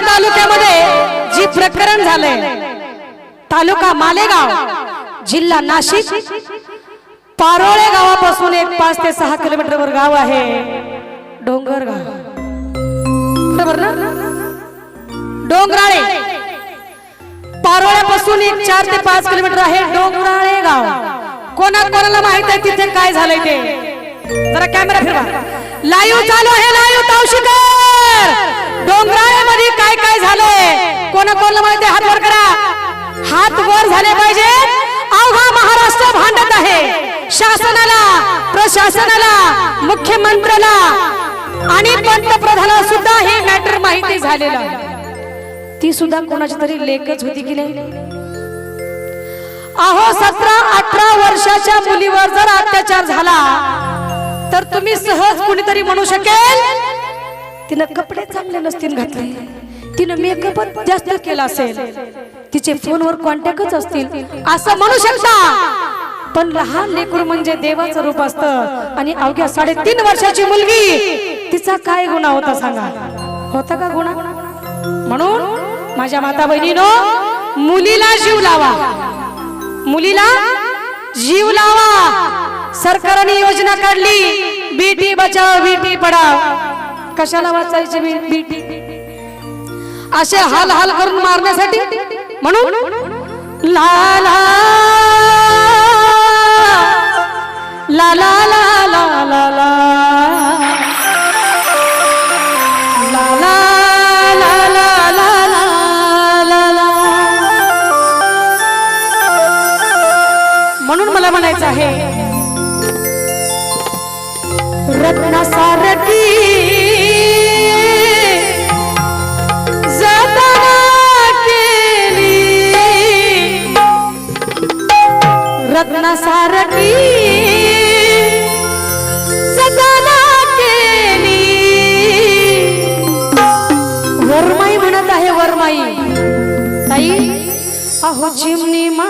मालेगाव तालुक्यामध्ये जी प्रकरण झालंय तालुका मालेगाव जिल्हा नाशिक पारोळे गावापासून एक पाच ते सहा किलोमीटरवर गाव आहे. डोंगर गाव. बरोबर ना? डोंगराळे. पारोळ्यापासून एक चार ते पाच किलोमीटर आहे डोंगराळे गाव. कोणा कोणाला माहीत आहे तिथे काय झालंय ते? जरा कॅमेरा फिरवा. लाईव्ह चालू आहे लाईव्ह तावशिका डोंगराळे मध्ये काय काय झालंय? कोणा कोणाला माहिती हात वर करा. हात वर झाले पाहिजे. अवघा महाराष्ट्र भांडत आहे. शासनाला प्रशासनाला मुख्यमंत्र्याला आणि पंतप्रधानाला सुद्धा हे मॅटर माहिती झालेलं ती सुद्धा कोणाची तरी लेखच होती की नाही? अहो सतरा अठरा वर्षाच्या मुलीवर जर अत्याचार झाला तर तुम्ही सहज कुणीतरी म्हणू शकेल तिनं कपडे चांगले नसतील घातले. तिनं मेकअपच जास्त केला असेल. तिचे फोनवर कॉन्टॅक्टच असतील. असं म्हणू शकता. पण लहान लेकरू म्हणजे देवाचं रूप असतं. आणि अवघ्या साडेतीन वर्षाची मुलगी तिचा काय गुन्हा होता सांगा. होता का गुन्हा? म्हणून माझ्या माता बहिणीनो मुलीला जीव लावा. मुलीला जीव लावा. सरकारने योजना काढली बेटी बचाव बेटी पडाव. कशाला वाचायची बीटी असे हाल हाल करून मारण्यासाठी? म्हणून? लाला ला ला ला ला ला. लग्नासारखी जतना केली. वरमाई म्हणत आहे वरमाई. ताई अहो चिमणी मा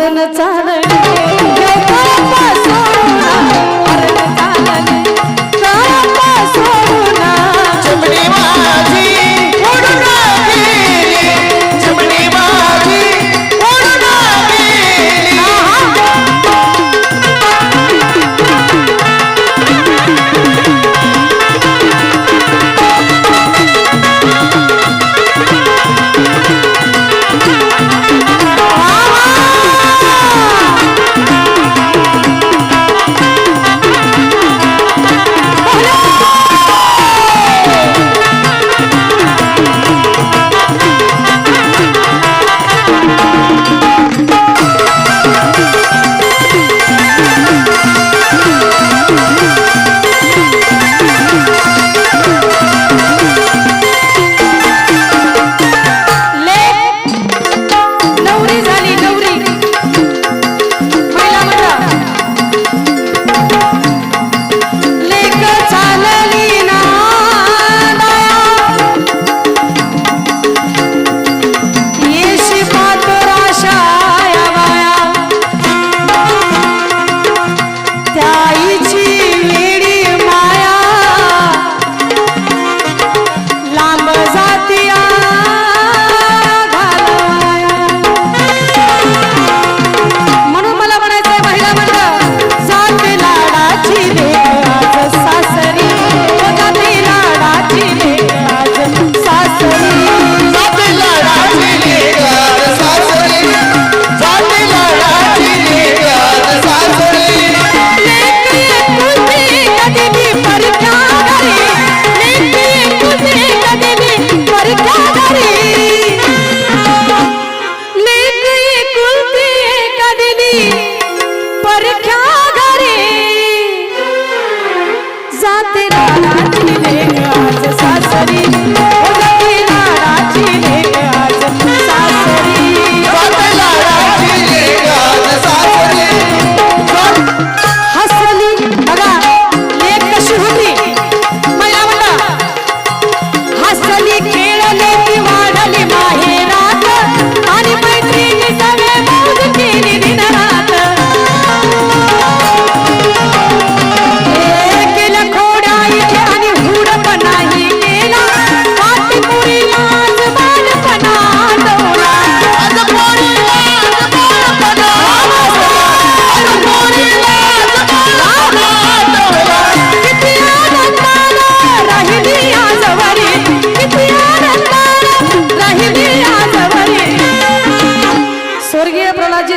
चरण चालली.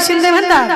शिंदे म्हणतात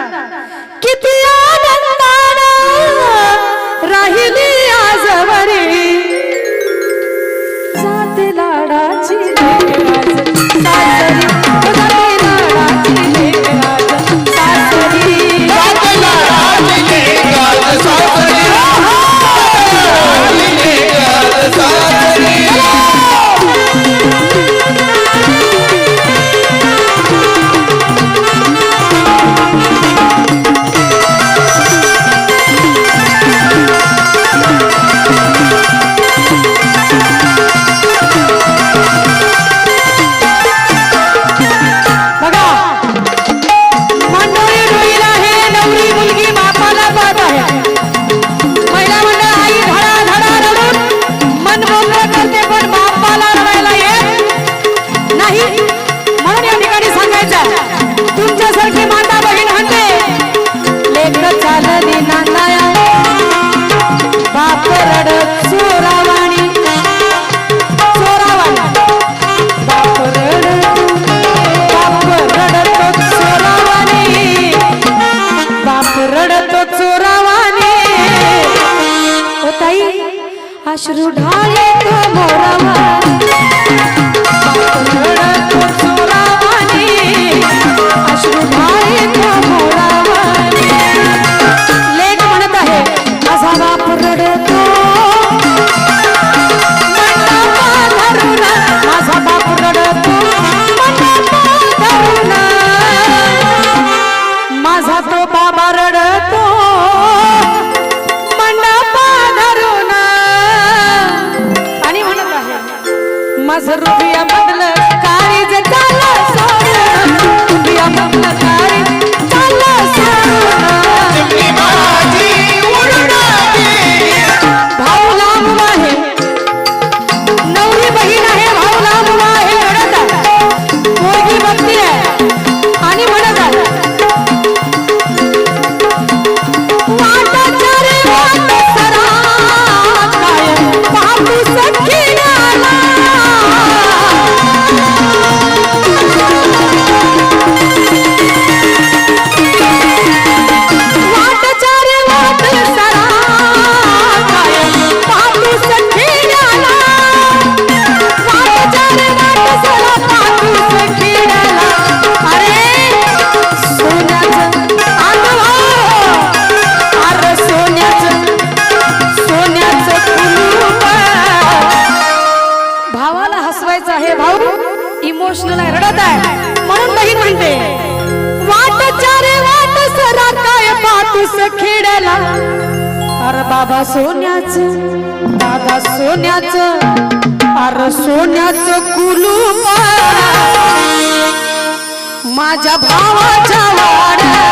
इमोशनल आहे रडत आहे. म्हणून बहीण म्हणते वाट चारे वाट सरा काय पातूस खेड्याला? अरे बाबा सोन्याच बाबा सोन्याच अरे सोन्याच कुलू माझ्या भावाच्या वाड्या